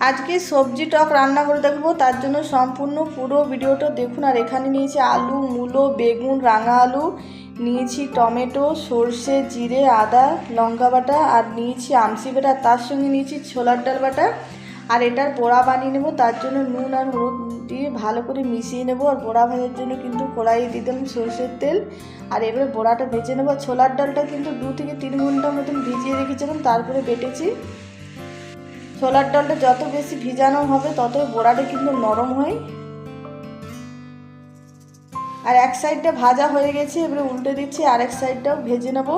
আজকে সবজি টক রান্না করে দেখব, তার জন্য সম্পূর্ণ পুরো ভিডিওটা দেখুন। আর এখানে নিয়েছি আলু, মূলো, বেগুন, রাঙা আলু, নিয়েছি টমেটো, সর্ষে, জিরে, আদা, লঙ্কা বাটা, আর নিয়েছি আমসি বাটা তার সঙ্গে নিয়েছি ছোলার ডাল বাটা। আর এটার বড়া বানিয়ে নেব, তার জন্য নুন আর হলুদ দিয়ে ভালো করে মিশিয়ে নেব। আর বড়া ভাজার জন্য কিন্তু কড়াইয়ে দিয়ে দিলাম সর্ষের তেল। আর এবারে বড়াটা ভেজে নেব। ছোলার ডালটা কিন্তু দু থেকে তিন ঘণ্টা মতন ভিজিয়ে রেখেছিলাম, তারপরে বেটেছি। ছোলার ডালটা যত বেশি ভিজানো হবে, ততই বড়াটা কিন্তু নরম হয়। আর এক সাইডটা ভাজা হয়ে গেছে, এবারে উল্টে দিচ্ছি আর এক সাইডটাও ভেজে নেব।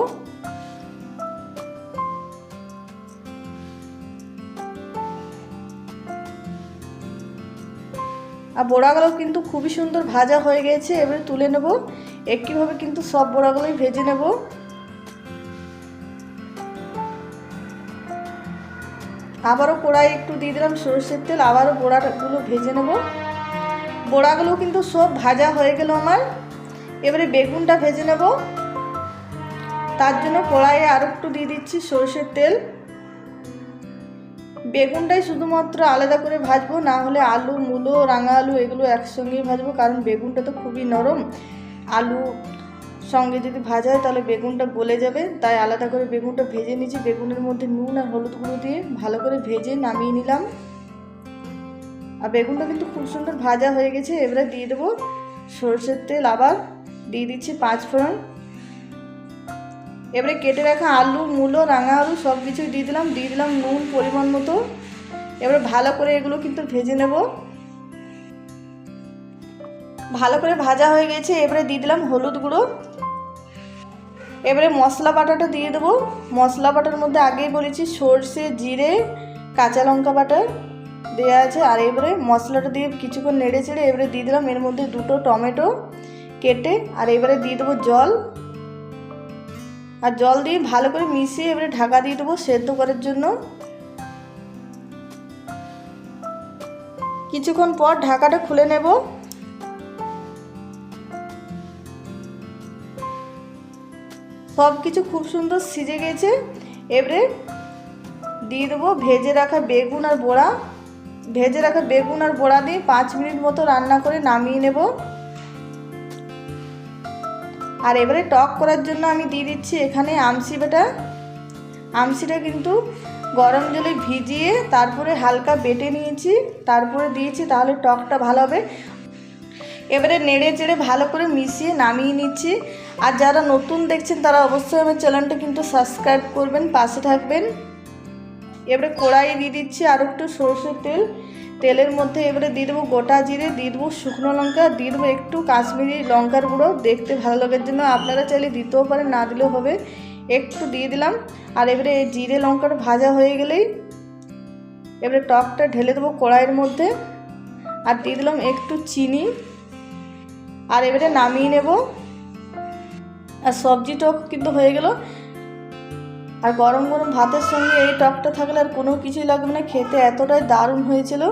আর বড়াগুলো কিন্তু খুবই সুন্দর ভাজা হয়ে গেছে, এবারে তুলে নেব। একইভাবে কিন্তু সব বড়াগুলোই ভেজে নেব। আবারও কড়াই একটু দিয়ে দিলাম সরষের তেল, আবারও বড়াগুলো ভেজে নেব। বড়াগুলো কিন্তু সব ভাজা হয়ে গেল আমার। এবারে বেগুনটা ভেজে নেব। তার জন্য কড়াইয়ে আর একটু দিয়ে দিচ্ছি সরষের তেল। বেগুনটাই শুধুমাত্র আলাদা করে ভাজবো, না হলে আলু, মূলো, রাঙা আলু এগুলো একসঙ্গেই ভাজবো, কারণ বেগুনটা তো খুবই নরম। আলু সঙ্গে যদি ভাজা হয় তাহলে বেগুনটা গলে যাবে। তাই আলাদা করে বেগুনটা ভেজে নিয়েছি। বেগুনের মধ্যে নুন আর হলুদ গুঁড়ো দিয়ে ভালো করে ভেজে নামিয়ে নিলাম। আর বেগুনটা কিন্তু খুব সুন্দর ভাজা হয়ে গেছে। এবারে দিয়ে দেবো সরষের তেল আবার। দিয়ে দিচ্ছি পাঁচ ফোড়ন। এবারে কেটে রাখা আলু, মূলো, রাঙা আলু সব কিছুই দিয়ে দিলাম। দিয়ে দিলাম নুন পরিমাণ মতো। এবারে ভালো করে এগুলো কিন্তু ভেজে নেব। ভালো করে ভাজা হয়ে গেছে, এবারে দিয়ে দিলাম হলুদ গুঁড়ো। এবারে মশলা বাটাটা দিয়ে দেবো। মশলা বাটার মধ্যে আগেই বলেছি, সর্ষে, জিরে, কাঁচা লঙ্কা বাটা দেওয়া আছে। আর এবারে মশলাটা দিয়ে কিছুক্ষণ নেড়ে চেড়ে এবারে দিয়ে দিলাম। এর মধ্যে দুটো টমেটো কেটে, আর এবারে দিয়ে দেবো জল। আর জল দিয়ে ভালো করে মিশিয়ে এবারে ঢাকা দিয়ে দেবো সেদ্ধ করার জন্য। কিছুক্ষণ পর ঢাকাটা খুলে নেব। সব কিছু খুব সুন্দর সিজে গেছে। এবারে দিয়ে দেবো ভেজে রাখা বেগুন আর বড়া। ভেজে রাখা বেগুন আর বড়া দিয়ে পাঁচ মিনিট মতো রান্না করে নামিয়ে নেব। আর এবারে টক করার জন্য আমি দিয়ে দিচ্ছি এখানে আমসি বাটা। আমসিটা কিন্তু গরম জলে ভিজিয়ে তারপরে হালকা বেটে নিয়েছি। তারপরে দিয়েছি তাহলে টকটা ভালো হবে। এবারে নেড়ে চেড়ে ভালো করে মিশিয়ে নামিয়ে নিচ্ছি। আর যারা নতুন দেখছেন, তারা অবশ্যই আমার চ্যানেলটা কিন্তু সাবস্ক্রাইব করবেন, পাশে থাকবেন। এবারে কড়াই দিয়ে দিচ্ছি আর একটু সরষের তেল। তেলের মধ্যে এবারে দিয়ে দেবো গোটা জিরে, দিয়ে দেবো শুকনো লঙ্কা, দিয়ে দেবো একটু কাশ্মীরি লঙ্কার গুঁড়ো। দেখতে ভালো লাগার জন্য আপনারা চাইলে দিতেও পারেন, না দিলেও হবে। একটু দিয়ে দিলাম। আর এবারে জিরে লঙ্কাটা ভাজা হয়ে গেলেই এবারে টকটা ঢেলে দেবো কড়াইয়ের মধ্যে। আর দিয়ে দিলাম একটু চিনি। আর এবারে নামিয়ে নেব। আর সবজি টক কিন্তু হয়ে গেল। আর গরম গরম ভাতের সঙ্গে এই টকটা থাকলে আর কোনো কিছুই লাগবে না। খেতে এতটাই দারুণ হয়েছিল।